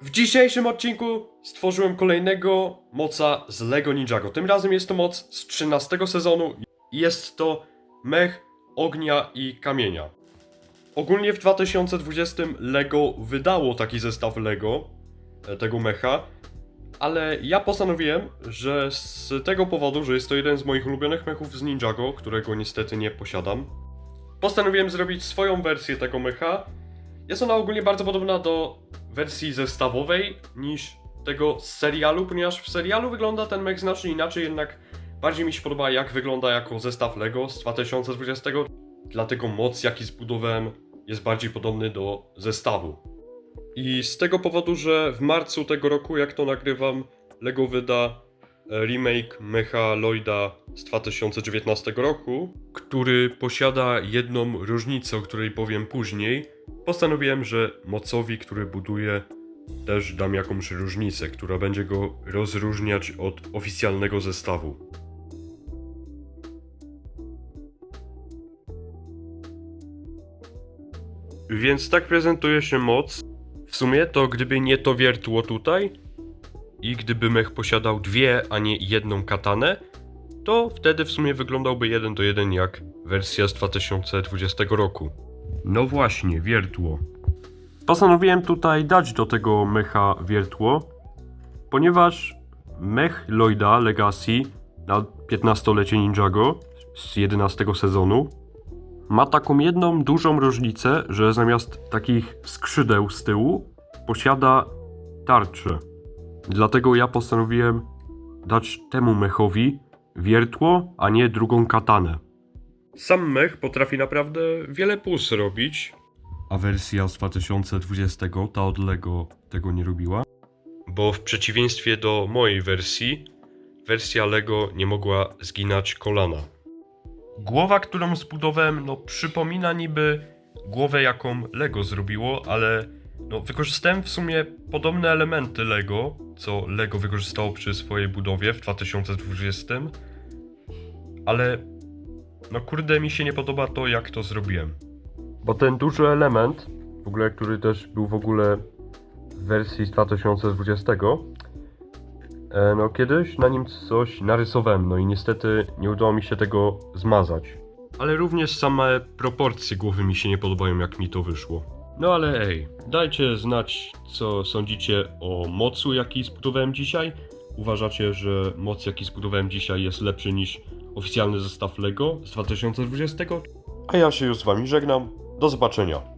W dzisiejszym odcinku stworzyłem kolejnego moca z LEGO Ninjago. Tym razem jest to moc z 13 sezonu jest to mech ognia i kamienia. Ogólnie w 2020 LEGO wydało taki zestaw LEGO, e, tego mecha, ale ja postanowiłem, że z tego powodu, że jest to jeden z moich ulubionych mechów z Ninjago, którego niestety nie posiadam, postanowiłem zrobić swoją wersję tego mecha. Jest ona ogólnie bardzo podobna do wersji zestawowej niż tego z serialu, ponieważ w serialu wygląda ten mech znacznie inaczej, jednak bardziej mi się podoba jak wygląda jako zestaw LEGO z 2020, dlatego moc jaki zbudowałem jest bardziej podobny do zestawu. I z tego powodu, że w marcu tego roku, jak to nagrywam, LEGO wyda e, remake Mecha Lloyda z 2019 roku, który posiada jedną różnicę, o której powiem później. Postanowiłem, że mocowi, który buduję, też dam jakąś różnicę, która będzie go rozróżniać od oficjalnego zestawu. Więc tak prezentuje się moc. W sumie to gdyby nie to wiertło tutaj i gdyby mech posiadał dwie, a nie jedną katanę, to wtedy w sumie wyglądałby jeden do jeden jak wersja z 2020 roku. No właśnie, wiertło. Postanowiłem tutaj dać do tego mecha wiertło, ponieważ mech Lloyda Legacy na 15-lecie Ninjago z 11 sezonu ma taką jedną dużą różnicę, że zamiast takich skrzydeł z tyłu posiada tarczę. Dlatego ja postanowiłem dać temu mechowi wiertło, a nie drugą katanę. Sam mech potrafi naprawdę wiele plus robić. A wersja z 2020, ta od Lego, tego nie robiła. Bo w przeciwieństwie do mojej wersji, wersja Lego nie mogła zginać kolana. Głowa, którą zbudowałem, no przypomina niby głowę, jaką Lego zrobiło, ale no, wykorzystałem w sumie podobne elementy Lego, co Lego wykorzystało przy swojej budowie w 2020, ale no kurde mi się nie podoba to, jak to zrobiłem. Bo ten duży element, w ogóle, który też był w ogóle w wersji z 2020, E, No kiedyś na nim coś narysowałem, no i niestety nie udało mi się tego zmazać. Ale również same proporcje głowy mi się nie podobają, jak mi to wyszło. No ale ej, dajcie znać, co sądzicie o mocu, jaki zbudowałem dzisiaj. Uważacie, że moc, jaki zbudowałem dzisiaj jest lepszy niż oficjalny zestaw LEGO z 2020? A ja się już z wami żegnam. Do zobaczenia.